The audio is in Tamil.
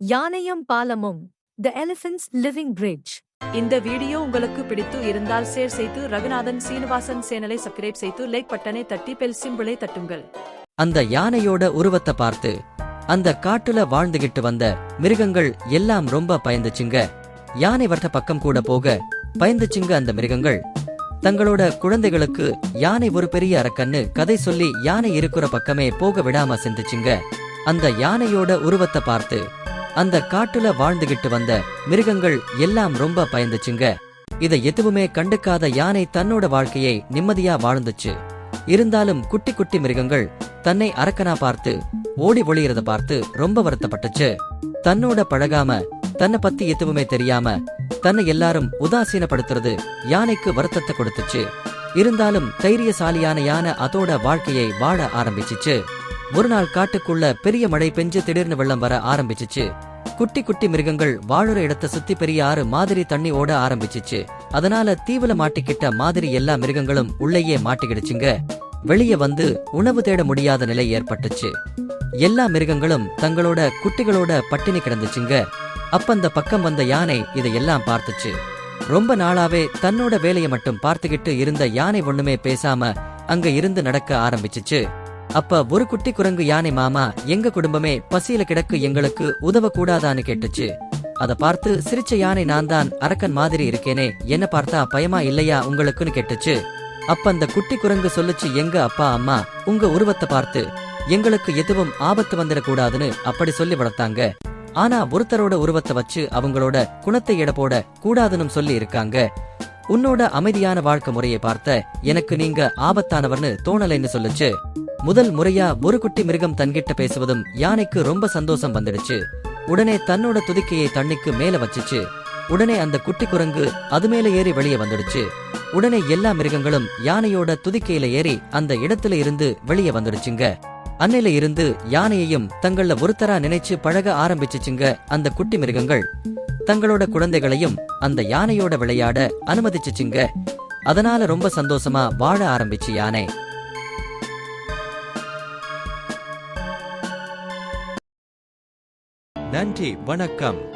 யானையும் பாலமும் த எலிஃபன்ட்ஸ் லிவிங் பிரிட்ஜ் இந்த வீடியோ உங்களுக்கு பிடித்து இருந்தால் ஷேர் செய்து ரகுநாதன் சீனிவாசன் சேனலை சப்ஸ்கிரைப் செய்து லைக் பட்டனை தட்டி பெல் சிம்பிளை தட்டுங்கள். அந்த யானையோட உருவத்தை பார்த்து அந்த காட்டுல வாழ்ந்துகிட்டு வந்த மிருகங்கள் எல்லாம் ரொம்ப பயந்துச்சுங்க. யானை வர்த்த பக்கம் கூட போக பயந்துச்சுங்க அந்த மிருகங்கள். தங்களோட குழந்தைகளுக்கு யானை ஒரு பெரிய அரக்கன்னு கதை சொல்லி யானை இருக்கிற பக்கமே போக விடாம சிந்திச்சுங்க. அந்த யானையோட உருவத்தை பார்த்து அந்த காட்டுல வாழ்ந்துகிட்டு வந்த மிருகங்கள் எல்லாம் ரொம்ப பயந்துச்சுங்க. இதை எதுவுமே கண்டுக்காத யானை தன்னோட வாழ்க்கையை நிம்மதியா வாழ்ந்துச்சு. இருந்தாலும் குட்டி குட்டி மிருகங்கள் தன்னை அரக்கனா பார்த்து ஓடி ஒளியறத பார்த்து ரொம்ப வருத்தப்பட்டுச்சு. தன்னோட பழகாம தன்னை பத்தி எதுவுமே தெரியாம தன்னை எல்லாரும் உதாசீனப்படுத்துறது யானைக்கு வருத்தத்தை கொடுத்துச்சு. இருந்தாலும் தைரியசாலியான யானை அதோட வாழ்க்கையை வாழ ஆரம்பிச்சுச்சு. ஒரு நாள் காட்டுக்குள்ள பெரிய மழை பெஞ்சு திடீர்னு வெள்ளம் வர ஆரம்பிச்சுச்சு. குட்டி குட்டி மிருகங்கள் வாழுற இடத்த சுத்தி பெரிய ஆறு மாதிரி தண்ணி ஓட ஆரம்பிச்சுச்சு. அதனால தீவுல மாட்டிக்கிட்ட மாதிரி எல்லா மிருகங்களும் உள்ளேயே மாட்டிக்கிடுச்சுங்க. வெளியே வந்து உணவு தேட முடியாத நிலை ஏற்பட்டுச்சு. எல்லா மிருகங்களும் தங்களோட குட்டிகளோட பட்டினி கிடந்துச்சுங்க. அப்ப அந்த பக்கம் வந்த யானை இதையெல்லாம் பார்த்துச்சு. ரொம்ப நாளாவே தன்னோட வேலையை மட்டும் பார்த்துக்கிட்டு இருந்த யானை ஒண்ணுமே பேசாம அங்க இருந்து நடக்க ஆரம்பிச்சுச்சு. அப்ப ஒரு குட்டி குரங்கு யானை மாமா எங்க குடும்பமே பசியில கிடக்கு எங்களுக்கு உதவ கூடாதான்னு கேட்டுச்சு. அத பார்த்து சிரிச்ச யானை நான் தான் அரக்கன் மாதிரி இருக்கேனே என்ன பார்த்தா பயமா இல்லையா உங்களுக்குன்னு கேட்டுச்சு. அப்ப அந்த குட்டி குரங்கு சொல்லுச்சு எங்க அப்பா அம்மா உங்க உருவத்தை பார்த்து. எங்களுக்கு எதுவும் ஆபத்து வந்துடக்கூடாதுன்னு அப்படி சொல்லி வளர்த்தாங்க. ஆனா ஒருத்தரோட உருவத்தை வச்சு அவங்களோட குணத்தை எடை போட கூடாதுன்னு சொல்லி இருக்காங்க. உன்னோட அமைதியான வாழ்க்கை முறையை பார்த்த எனக்கு நீங்க ஆபத்தானவர்னு தோணலைன்னு சொல்லுச்சு. முதல் முறையா ஒரு குட்டி மிருகம் தன்கிட்ட பேசுவதும் யானைக்கு ரொம்ப சந்தோஷம் வந்துடுச்சு. உடனே தன்னோட துதிக்கையை தண்ணிக்கு மேல வச்சுச்சு. உடனே அந்த குட்டி குரங்கு அது மேல ஏறி வெளியே வந்துடுச்சு. உடனே எல்லா மிருகங்களும் யானையோட துதிக்கையில ஏறி அந்த இடத்துல இருந்து வெளியே வந்துடுச்சுங்க. அன்னையில இருந்து யானையையும் தங்கள ஒருத்தரா நினைச்சு பழக ஆரம்பிச்சுச்சுங்க அந்த குட்டி மிருகங்கள். தங்களோட குழந்தைகளையும் அந்த யானையோட விளையாட அனுமதிச்சுச்சுங்க. அதனால ரொம்ப சந்தோஷமா வாழ ஆரம்பிச்சு யானை. நன்றி வணக்கம்.